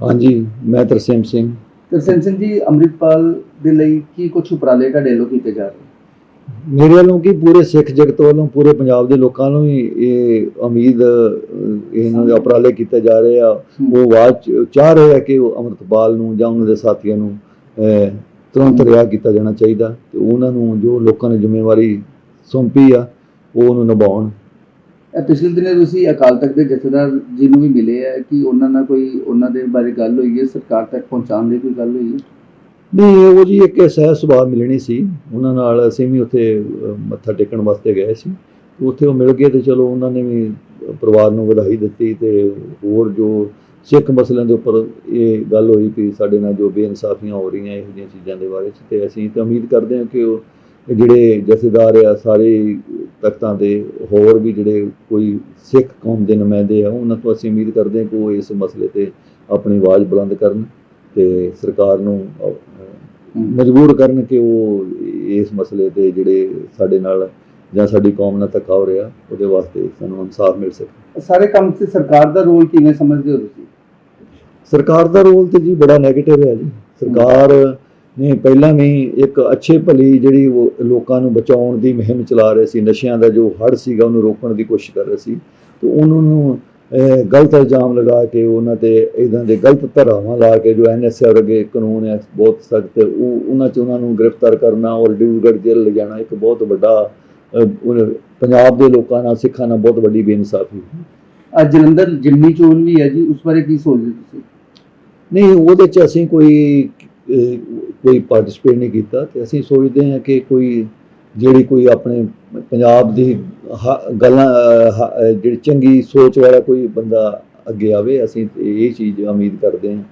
ਹਾਂਜੀ ਮੈਂ ਤਰਸੇਮ ਸਿੰਘ। ਤਰਸੇਮ ਸਿੰਘ ਜੀ ਅੰਮ੍ਰਿਤਪਾਲ ਦੇ ਲਈ ਕੀ ਕੁਝ ਉਪਰਾਲੇ ਤੁਹਾਡੇ ਵੱਲੋਂ ਕੀਤੇ ਜਾ ਰਹੇ? ਮੇਰੇ ਵੱਲੋਂ ਕੀ ਪੂਰੇ ਸਿੱਖ ਜਗਤ ਵੱਲੋਂ ਪੂਰੇ ਪੰਜਾਬ ਦੇ ਲੋਕਾਂ ਨੂੰ ਹੀ ਇਹ ਉਮੀਦ ਇਹਨਾਂ ਦੇ ਉਪਰਾਲੇ ਕੀਤੇ ਜਾ ਰਹੇ ਆ। ਉਹ ਆਵਾਜ਼ ਚਾਹ ਰਹੇ ਆ ਕਿ ਉਹ ਅੰਮ੍ਰਿਤਪਾਲ ਨੂੰ ਜਾਂ ਉਹਨਾਂ ਦੇ ਸਾਥੀਆਂ ਨੂੰ ਤੁਰੰਤ ਰਿਹਾ ਕੀਤਾ ਜਾਣਾ ਚਾਹੀਦਾ। ਤੇ ਉਹਨਾਂ ਨੂੰ ਜੋ ਲੋਕਾਂ ਨੇ ਜ਼ਿੰਮੇਵਾਰੀ ਸੌਂਪੀ ਆ ਉਹ ਉਹਨੂੰ ਨਿਭਾਉਣ। ਇਹ ਪਿਛਲੇ ਦਿਨੇ ਤੁਸੀਂ ਅਕਾਲ ਤਖਤ ਦੇ ਜਥੇਦਾਰ ਜੀ ਨੂੰ ਵੀ ਮਿਲੇ ਹੈ ਕਿ ਉਹਨਾਂ ਨਾਲ ਕੋਈ ਉਹਨਾਂ ਦੇ ਬਾਰੇ ਗੱਲ ਹੋਈ ਹੈ? ਸਰਕਾਰ ਤੱਕ ਪਹੁੰਚਾਉਣ ਦੀ ਕੋਈ ਗੱਲ ਹੋਈ ਹੈ? ਨਹੀਂ ਉਹ ਜੀ ਇੱਕ ਸਹਿ ਸੁਭਾਅ ਮਿਲਣੀ ਸੀ। ਉਹਨਾਂ ਨਾਲ ਅਸੀਂ ਵੀ ਉੱਥੇ ਮੱਥਾ ਟੇਕਣ ਵਾਸਤੇ ਗਏ ਸੀ। ਉੱਥੇ ਉਹ ਮਿਲ ਗਏ ਤੇ ਚਲੋ ਉਹਨਾਂ ਨੇ ਵੀ ਪਰਿਵਾਰ ਨੂੰ ਵਧਾਈ ਦਿੱਤੀ ਤੇ ਹੋਰ ਜੋ ਸਿੱਖ ਮਸਲਿਆਂ ਦੇ ਉੱਪਰ ਇਹ ਗੱਲ ਹੋਈ ਕਿ ਸਾਡੇ ਨਾਲ ਜੋ ਬੇਇਨਸਾਫੀਆਂ ਹੋ ਰਹੀਆਂ ਇਹੋ ਜਿਹੀਆਂ ਚੀਜ਼ਾਂ ਦੇ ਬਾਰੇ 'ਚ ਤੇ ਅਸੀਂ ਤਾਂ ਉਮੀਦ ਕਰਦੇ ਹਾਂ ਕਿ ਉਹ ਜਿਹੜੇ ਜਥੇਦਾਰ ਆ, ਸਾਰੇ ਤਖਤਾਂ ਦੇ ਹੋਰ ਵੀ ਜਿਹੜੇ ਕੋਈ ਸਿੱਖ ਕੌਮ ਦੇ ਨੁਮਾਇੰਦੇ ਆ ਉਹਨਾਂ ਤੋਂ ਅਸੀਂ ਉਮੀਦ ਕਰਦੇ ਹਾਂ ਕਿ ਉਹ ਇਸ ਮਸਲੇ ਤੇ ਆਪਣੀ ਆਵਾਜ਼ ਬੁਲੰਦ ਕਰਨ ਤੇ ਸਰਕਾਰ ਨੂੰ ਮਜਬੂਰ ਕਰਨ ਕਿ ਉਹ ਇਸ ਮਸਲੇ ਤੇ ਜਿਹੜੇ ਸਾਡੇ ਨਾਲ ਜਾਂ ਸਾਡੀ ਕੌਮ ਨਾਲ ਧੱਕਾ ਹੋ ਰਿਹਾ ਉਹਦੇ ਵਾਸਤੇ ਸਾਨੂੰ ਇਨਸਾਫ ਮਿਲ ਸਕੇ। ਸਾਰੇ ਕੰਮ 'ਚ ਸਰਕਾਰ ਦਾ ਰੋਲ ਕਿਵੇਂ ਸਮਝਦੇ ਹੋ ਤੁਸੀਂ? ਸਰਕਾਰ ਦਾ ਰੋਲ ਤੇ ਜੀ ਬੜਾ 네ਗੇਟਿਵ ਹੈ ਜੀ। ਸਰਕਾਰ ਨੇ ਪਹਿਲਾਂ ਵੀ ਇੱਕ ਅੱਛੇ ਭਲੀ ਜਿਹੜੀ ਉਹ ਲੋਕਾਂ ਨੂੰ ਬਚਾਉਣ ਦੀ ਮੁਹਿੰਮ ਚਲਾ ਰਹੇ ਸੀ ਨਸ਼ਿਆਂ ਦਾ ਜੋ ਹੜ ਸੀਗਾ ਉਹਨੂੰ ਰੋਕਣ ਦੀ ਕੋਸ਼ਿਸ਼ ਕਰ ਰਹੇ ਸੀ ਤੇ ਉਹਨਾਂ ਨੂੰ ਗਲਤ ਇਲਜ਼ਾਮ ਲਗਾ ਕੇ ਉਹਨਾਂ ਤੇ ਇਦਾਂ ਦੇ ਗਲਤ ਧਾਰਾਵਾਂ ਲਾ ਕੇ ਜੋ ਐਨਐਸਏ ਵਰਗੇ ਕਾਨੂੰਨ ਹੈ ਬਹੁਤ ਸਖਤ ਉਹ ਉਹਨਾਂ 'ਚ ਉਹਨਾਂ ਨੂੰ ਗ੍ਰਿਫਤਾਰ ਕਰਨਾ ਔਰ ਡਿਬਰੂਗੜ੍ਹ ਜੇਲ੍ਹ ਲਿਜਾਣਾ ਇੱਕ ਬਹੁਤ ਵੱਡਾ ਪੰਜਾਬ ਦੇ ਲੋਕਾਂ ਨਾਲ ਸਿੱਖਾਂ ਨਾਲ ਬਹੁਤ ਵੱਡੀ ਬੇਇਨਸਾਫੀ ਅੱਜ ਜਲੰਧਰ ਜਿਮਨੀ ਚੋਣ ਵੀ ਹੈ ਜੀ ਉਸ ਬਾਰੇ ਕੀ ਸੋਚਦੇ ਤੁਸੀਂ? ਨਹੀਂ ਉਹਦੇ ਚ ਅਸੀਂ ਕੋਈ ਕੋਈ ਪਾਰਟਿਸਿਪੇਟ ਨਹੀਂ ਕੀਤਾ ਤੇ ਅਸੀਂ ਸੋਚਦੇ ਹਾਂ ਕਿ ਕੋਈ ਜਿਹੜੀ ਕੋਈ ਆਪਣੇ ਪੰਜਾਬ ਦੀ ਹ- ਗੱਲਾਂ ਹ- ਜਿਹੜੀ ਚੰਗੀ ਸੋਚ ਵਾਲਾ ਕੋਈ ਬੰਦਾ ਅੱਗੇ ਆਵੇ, ਅਸੀਂ ਇਹ ਚੀਜ਼ ਉਮੀਦ ਕਰਦੇ ਹਾਂ।